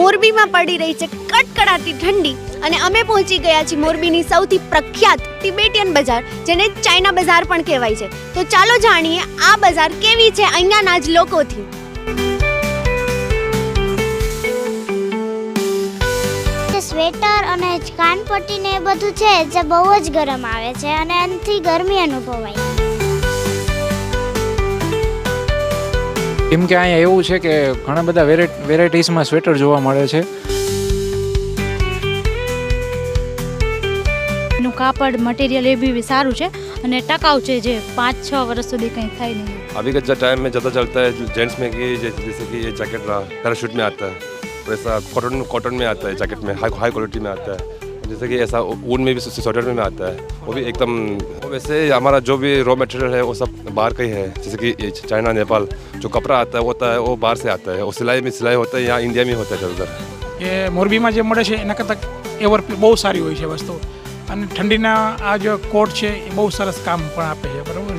મોરબીમાં પડી રહી છે કટકડાતી ઠંડી. અને અમે પહોંચી ગયા છીએ મોરબીની સૌથી પ્રખ્યાત તિબેટિયન બજાર, જેને ચાઇના બજાર પણ કહેવાય છે. તો ચાલો જાણીએ આ બજાર કેવી છે અહીંયાના જ લોકોથી. સ્વેટર અને કાનપટ્ટી ને બધું છે, જે બહુ જ ગરમ આવે છે અને એનાથી ગરમી અનુભવાય. કેમ કે અહીંયા એવું છે કે ઘણા બધા વેરાયટીઝમાં સ્વેટર જોવા મળે છે એનું કાપડ મટીરિયલ એ બી સારું છે અને ટકાઉ છે જે પાંચ છ વર્ષ સુધી કંઈ થાય નહીં अभी का टाइम में ज़्यादा चलता है जेंट्स में कि जैसे जैसे कि ये जैकेट रहा पैराशूट में आता है वैसा कॉटन कॉटन में आता है जैकेट में हाई हाई क्वालिटी में आता है जैसे कि ऐसा ऊन में भी स्वेटर में आता है वो भी एकदम वैसे हमारा जो भी रॉ मटेरियल है वो सब बाहर का ही है जैसे कि ये चाइना नेपाल जो कपड़ा आता है वो होता है वो बाहर से आता है और सिलाई में सिलाई होता है यहाँ इंडिया में होता है उधर એ મોરબીમાં જે મળે છે એના કરતાં એવર બહુ સારી હોય છે વસ્તુ અને ઠંડીના આ જે કોટ છે એ બહુ સરસ કામ પણ આપે છે બરાબર